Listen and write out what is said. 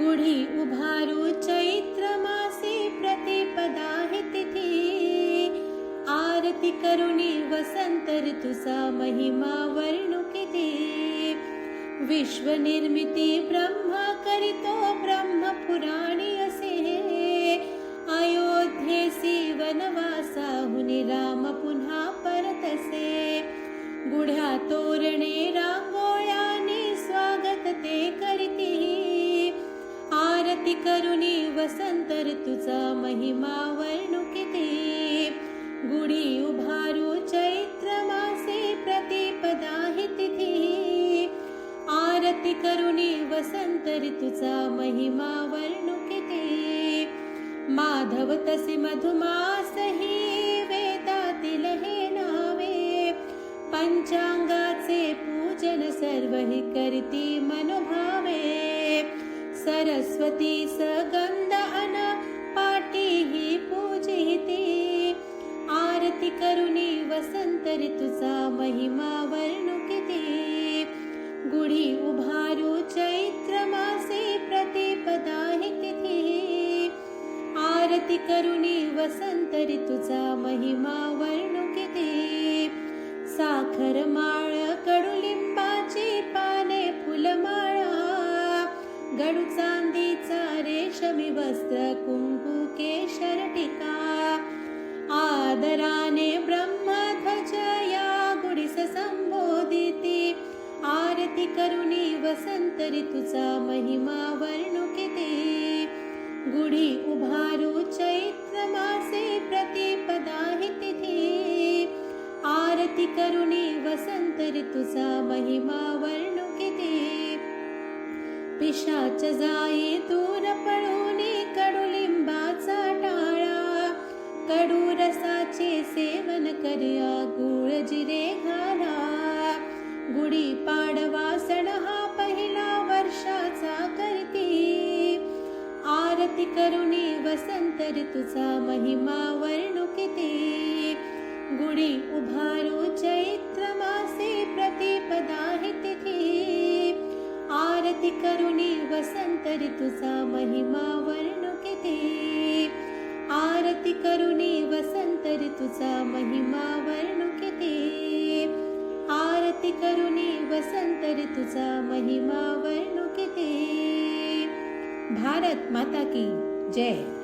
गुढी उभारु चैत्रमासी प्रतिपदातिथि आरतिकरुणि वसन्तऋतुसा महिमा वर्णुकिति विश्वनिर्मिति ब्रह्म करितो ब्रह्म पुराणि असे। अयोध्ये सीवनवासा हुनि राम पुनः परतसे। करुणी वसंत तुझा महिमा वर्णु किती गुढी उभारू चैत्र मासे प्रतिपदा हि तिथी. आरती करुणी वसंत तुझा महिमा वर्णु किती माधव तसे मधुमास वेदातील हे नावे. पंचांगाचे पूजन सर्व हि करती मनोभावे. सरस्वती सगंध अन पाठी ही पूजिती आरती करुणी वसंत ऋतुचा महिमा वर्णुकिते गुढी उभारू चैत्र मासे प्रतिपदा हि तिथी. आरती करुणी वसंत ऋतुचा महिमा वर्णुकिते साखर माळ गडू चांदीचा रेशमी वस्त्र कुंकू केशर टिका. आदराने ब्रह्मध्वज या गुडीस संबोधिती. आरती करुणी वसंत ऋतुचा महिमा वर्णू किती गुढी उभारू चैत्र मासे प्रतिपदा हि तिथी. आरती करुणी वसंत ऋतुचा महिमा देशाच जाई दूर पळूनी कडुलिंबाचा टाळा. कडू रसाचे सेवन करया गुळ जिरे घाला. गुढी पाडवा सण हा पहिला वर्षाचा करती. आरती करुणी वसंत ऋतुचा महिमा वर्णुकिती. गुढी उभारू आरती करुणी वसंत ऋतुचा महिमा वर्णु किती आरती करुणी वसंत ऋतुचा महिमा वर्णु किती आरती करुणी वसंत ऋतुचा महिमा वर्णु किती भारत माता की जय.